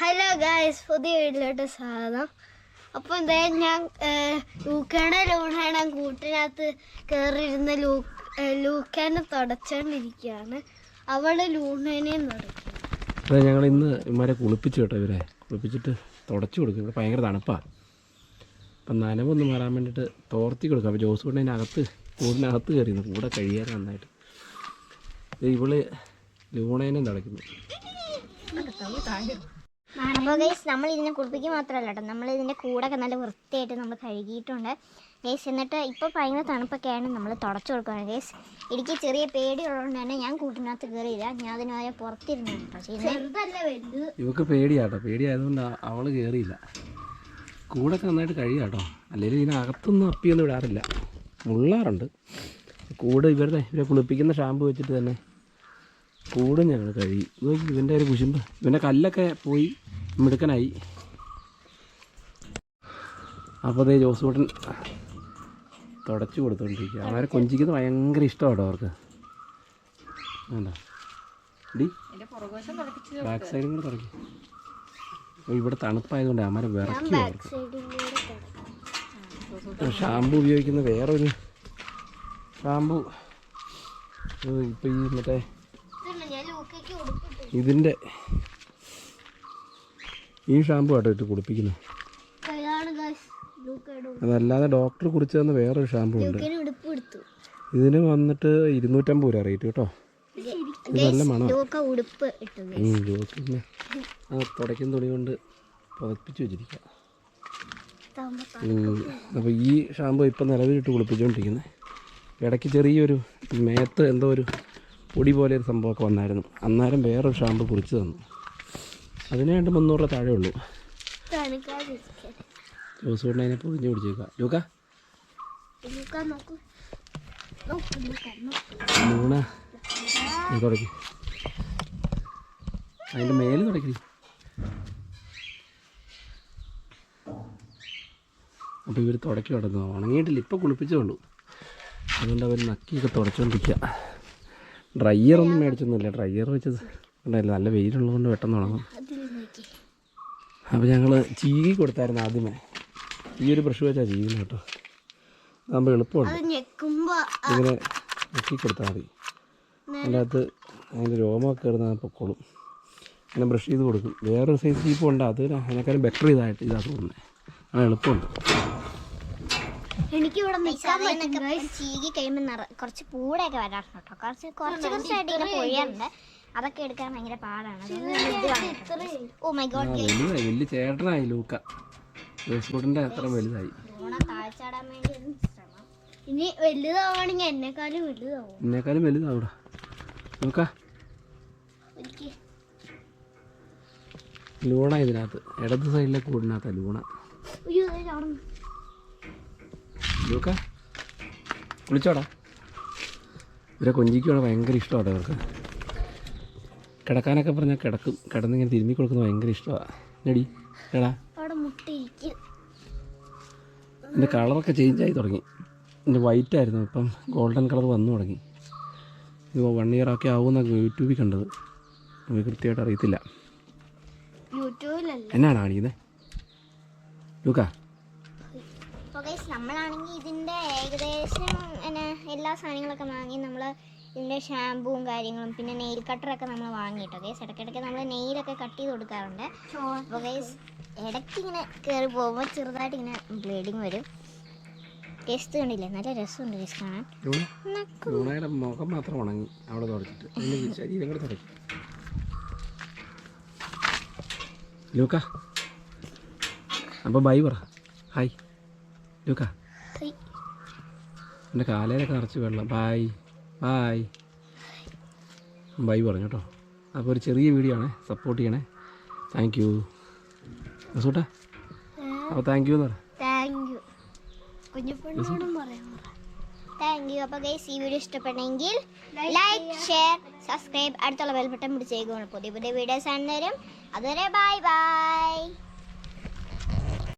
Hello guys പുതിയ വീട്ടിലോട്ട് സ്വാഗതം. അപ്പോൾ എന്തായാലും ഞാൻ ലൂക്കാണ് ലൂണാണ് കൂട്ടിനകത്ത് കയറിയിരുന്ന ലൂ ലൂക്കാനെ തുടച്ചോണ്ടിരിക്കുകയാണ് അവൾ ലൂണേനെയും തുടക്കും ഞങ്ങൾ ഇന്ന് ഇമാരെ കുളിപ്പിച്ചു കേട്ടോ ഇവരെ. കുളിപ്പിച്ചിട്ട് തുടച്ചു കൊടുക്കും. ഇവിടെ ഭയങ്കര തണുപ്പാണ് അപ്പം നനവൊന്ന് മാറാൻ വേണ്ടിയിട്ട് തോർത്തി കൊടുക്കും. അപ്പോൾ ജോസ് കൊണ്ട് അകത്ത് കൂടിനകത്ത് കയറിയിരുന്നു കൂടെ കഴിയാൻ നന്നായിട്ട്. ദേ ഇവൾ ലൂണേനെ തുടയ്ക്കുന്നു. അപ്പോൾ ഗൈസ് നമ്മൾ ഇതിനെ കുളിപ്പിക്കുക മാത്രമല്ല കേട്ടോ നമ്മൾ ഇതിന്റെ കൂടൊക്കെ നല്ല വൃത്തിയായിട്ട് നമ്മൾ കഴുകിയിട്ടുണ്ട്. ഗൈസ് എന്നിട്ട് ഇപ്പോൾ ഭയങ്കര തണുപ്പൊക്കെയാണ് നമ്മൾ തുടച്ചു കൊടുക്കുകയാണ് ഗൈസ് എനിക്ക് ചെറിയ പേടിയുള്ളതുകൊണ്ട് തന്നെ ഞാൻ കൂട്ടിനകത്ത് കയറിയില്ല ഞാൻ അതിനെ പുറത്തിരുന്നു ഇവക്ക് പേടിയാട്ടോ. പേടിയായതുകൊണ്ട് അവൾ കയറിയില്ല കൂടൊക്കെ നന്നായിട്ട് കഴിയാട്ടോ അല്ലെങ്കിൽ ഇതിനകത്തൊന്നും അപ്പിയൊന്നും ഇടാറില്ല. മുള്ളാറുണ്ട് കൂട് ഇവരുടെ ഇവരെ കുളിപ്പിക്കുന്ന ഷാമ്പു വെച്ചിട്ട് തന്നെ കൂടും ഞങ്ങൾ കഴുകി നോക്കി ഇവന്റെ ഒരു കുശുമ്പ്. ഇവന്റെ കല്ലൊക്കെ പോയി മിടുക്കനായി. അപ്പോൾ അതേ ജോസ് ജോസൂട്ടൻ തുടച്ചു കൊടുത്തോണ്ടിരിക്കുക അവരെ കൊഞ്ചിക്കുന്നത് ഭയങ്കര ഇഷ്ടമാണ് അവർക്ക്. വേണ്ട. ഡി. ബാക്ക് സൈഡും കൂടെ തുടക്കി. ഇവിടെ തണുപ്പായതുകൊണ്ട് അമ്മരെ വിറക്കി അവർക്ക്. ഷാമ്പു ഉപയോഗിക്കുന്ന വേറൊരു ഷാമ്പു ഇപ്പോൾ ഈ മറ്റേ ഇതിന്റെ ഈ ഷാമ്പു ആട്ടോ ഇട്ട് കുളിപ്പിക്കുന്നത്. അതല്ലാതെ ഡോക്ടർ കുറിച്ച് തന്ന വേറൊരു ഷാമ്പു ഉണ്ട്. ഇതിന് വന്നിട്ട് ഇരുന്നൂറ്റമ്പത് രൂപ റേറ്റ് കേട്ടോ. ഇത് നല്ല മണോ പിന്നെ ആ തുടയ്ക്കുന്ന തുണി കൊണ്ട് പുതപ്പിച്ച് വെച്ചിരിക്കുക അപ്പോൾ ഈ ഷാമ്പു ഇപ്പം നിലവിലിട്ട് കുളിപ്പിച്ചുകൊണ്ടിരിക്കുന്നത് ഇടയ്ക്ക് ചെറിയൊരു മേത്ത് എന്തോ ഒരു പൊടി പോലെ ഒരു സംഭവമൊക്കെ വന്നായിരുന്നു. അന്നേരം വേറൊരു ഷാമ്പു കുറിച്ച് തന്നു. അതിനായിട്ട് മുന്നൂറ് രൂപ താഴെ ഉള്ളൂ. ജോസ് കൊണ്ട് അതിനെ പൊതിഞ്ഞ് പിടിച്ചേക്കുക ലൂക്ക? അതിന്റെ മേലെ തുടക്കി. അപ്പോൾ ഇവർ തുടക്കി കിടന്നു ഉണങ്ങിയിട്ടില്ല. ഇപ്പോൾ കുളിപ്പിച്ചേ ഉള്ളൂ. അതുകൊണ്ട് അവർ നക്കിയൊക്കെ തുടച്ചുകൊണ്ടിരിക്കുക ഡ്രയർ ഒന്നും മേടിച്ചൊന്നുമില്ല. ഡ്രയർ വെച്ചത് ഉണ്ടായില്ല നല്ല വെയിലുള്ളതുകൊണ്ട് പെട്ടെന്ന് ഉണങ്ങും. അപ്പോൾ ഞങ്ങൾ ചീകി കൊടുത്തായിരുന്നു ആദ്യമേ. ഈ ഒരു ബ്രഷ് വെച്ചാൽ ചീകുന്നത് കേട്ടോ. അതാകുമ്പോൾ എളുപ്പമുണ്ട്. ഇങ്ങനെ ഞെക്കി കൊടുത്താൽ മതി. അതിനകത്ത് അതിന്റെ രോമമൊക്കെ കയറുന്ന പൊക്കോളും. അങ്ങനെ ബ്രഷ് ചെയ്ത് കൊടുക്കും. വേറൊരു സൈസ് ചീപ്പുണ്ട് അത് അതിനേക്കാളും ബെറ്റർ ഇതായിട്ട് ഇതാ തോന്നുന്നത് അത് എളുപ്പമുണ്ട്. എനിക്ക് ഇവിടെ നിൽക്കാൻ പറ്റും അതിനൊക്കെ ചീകി കഴിയുമ്പോൾ നിറ കുറച്ച് പൂടയൊക്കെ വരാറുണ്ട്? കേട്ടോ കുറച്ച് കുറച്ച് കുറച്ചായിട്ട് ഇങ്ങനെ പൊഴിയാറുണ്ട്. അതൊക്കെ എടുക്കാൻ ഭയങ്കര പാടാണ്. ഓ മൈ ആ ഗോഡ് വലുതായി വലിയ ചേട്ടനായി ലൂക്ക. ജോസ്ഫുഡിന്റെ അത്ര വലുതായി. ലൂണ താഴ്ചാടാൻ വേണ്ടി ഒരു ശ്രമം. ഇനി വലുതാവണെങ്കിൽ എന്നെക്കാളും വലുതാവും. എന്നെക്കാളും വലുതാവൂടാ. ലൂക്ക. എനിക്ക് ലൂണ ഇതിനകത്ത്. ഇടത് സൈഡിലെ കൂടിനകത്താ ലൂണ. അയ്യോ അവിടെ. ലൂക്ക കുളിച്ചോടാ ഇവരെ കൊഞ്ചിക്കുവാണ് ഭയങ്കര ഇഷ്ടമാണ് അവർക്ക് കിടക്കാനൊക്കെ പറഞ്ഞാൽ കിടക്കും. കിടന്നിങ്ങനെ തിരുമ്മി കൊടുക്കുന്നത് ഭയങ്കര ഇഷ്ടമാണ് എടി എടാ. അവിടെ എന്റെ കളറൊക്കെ ചേഞ്ച് ആയി തുടങ്ങി. എന്റെ വൈറ്റ് ആയിരുന്നു. ഇപ്പം ഗോൾഡൻ കളർ വന്നു തുടങ്ങി. ഇത് വൺ ഇയർ ഒക്കെ ആവുമെന്നൊക്കെ യൂട്യൂബിൽ കണ്ടത്. നമുക്ക് കൃത്യമായിട്ട് അറിയത്തില്ല. എന്നാണ് കാണിക്കുന്നത് ലൂക്ക നമ്മളാണെങ്കിൽ ഇതിന്റെ ഏകദേശം എന്നാ എല്ലാ സാധനങ്ങളൊക്കെ വാങ്ങി നമ്മൾ ഇതിന്റെ ഷാമ്പുവും കാര്യങ്ങളും പിന്നെ നെയിൽ കട്ടറൊക്കെ നമ്മൾ വാങ്ങിയിട്ടോ. ഗൈസ് ഇടയ്ക്കിടയ്ക്ക് നമ്മൾ നെയിലൊക്കെ കട്ട് ചെയ്ത് കൊടുക്കാറുണ്ട്. അപ്പോൾ ഗൈസ് ഇടയ്ക്ക് ഇങ്ങനെ കയറി പോകുമ്പോൾ ചെറുതായിട്ട് ഇങ്ങനെ ബ്ലീഡിങ് വരും. ടേസ്റ്റ് കണ്ടില്ലേ? നല്ല രസമുണ്ട് ഗൈസ് കാണാൻ. ലൂണയുടെ മുഖം മാത്രം ഉണങ്ങി അവിടെ തുടച്ചിട്ട്. അതിന്റെ ശരീരം കൂടെ തുടക്കി ലൂക്ക അപ്പോൾ ബൈ പറ. Hi Luka hi. എന്റെ കാലയിലൊക്കെ നിറച്ച് വെള്ളം. ബായ്. ബായ്. ബൈ പറഞ്ഞു കേട്ടോ. അപ്പോൾ ഒരു ചെറിയ വീഡിയോ ആണ്. സപ്പോർട്ട് ചെയ്യണേ. താങ്ക് യു സൂട്ടാ അപ്പോൾ താങ്ക് യു എന്ന് താങ്ക് യു താങ്ക് അപ്പോൾ ഗൈസ് ഈ വീഡിയോ ഇഷ്ടപ്പെട്ടെങ്കിൽ ലൈക്ക് ഷെയർ സബ്സ്ക്രൈബ് അടുത്തുള്ള ബെൽബട്ടൺ പിടിച്ചേക്കുവാണ് പുതിയ പുതിയ വീഡിയോസ് ആണ് തരും അതുവരെ ബൈ ബൈ